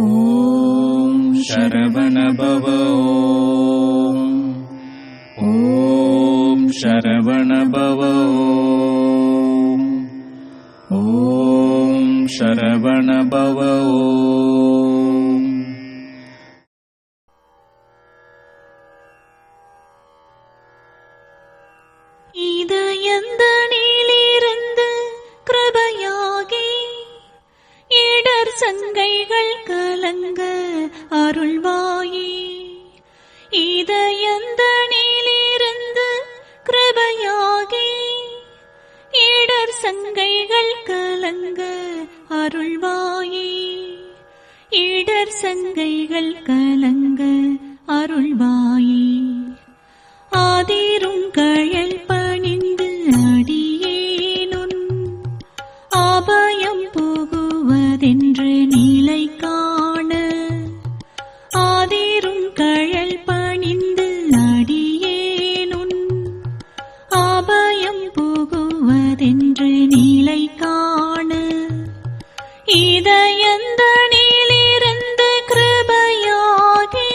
ॐ शरवणभव ॐ शरवणभव ॐ शरवणभव சங்கைகள் கலங்க அருள்வாயே. இதயந்தனிலிருந்து கிருபையாகி இடர் சங்கைகள் கலங்க அருள்வாயே. இடர் சங்கைகள் கலங்க அருள்வாயே. புகுவதென்று நீலை காண. ஆதிரும் கழல் பணிந்து அடியேனுன். ஆபயம் புகுவதென்று நீலை காண. இதயந்த நீலிருந்து கிருபையாகி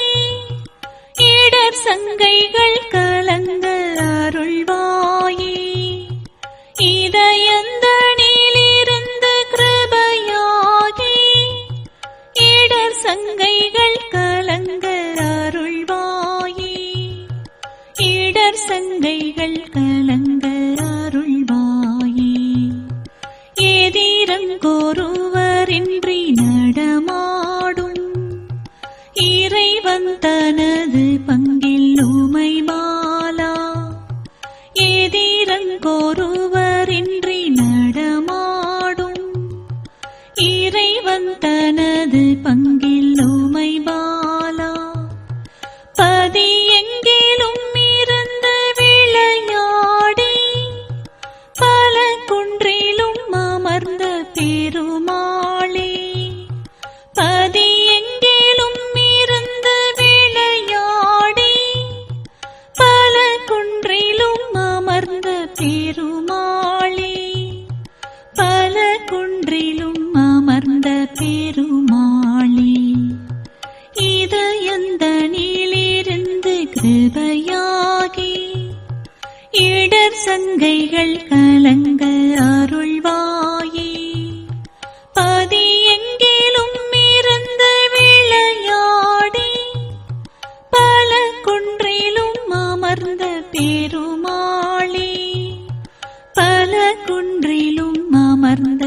இடர் சங்கைகள் கலங்க அருள்வா சங்கைகள் கலங்க அருள்வாயே. இடர் சங்கைகள் கலங்க அருள்வாயே. எதிரங்கோருவரின்றி நடமாடும். இறைவன் தனது பங்கில் உமை மாலா எதிரங்கோருவரின்றி பெருமாளே பதி எங்கிலும் இருந்து விளையாடி. பல குன்றிலும் அமர்ந்த பெருமாளே. பல குன்றிலும் அமர்ந்த பெருமாளே. இதயந்தனிலிருந்து கிருபையாகி. இடர் சங்கைகள் கலங்க அருள்வா திருமாளி பல குன்றிலும் அமர்ந்த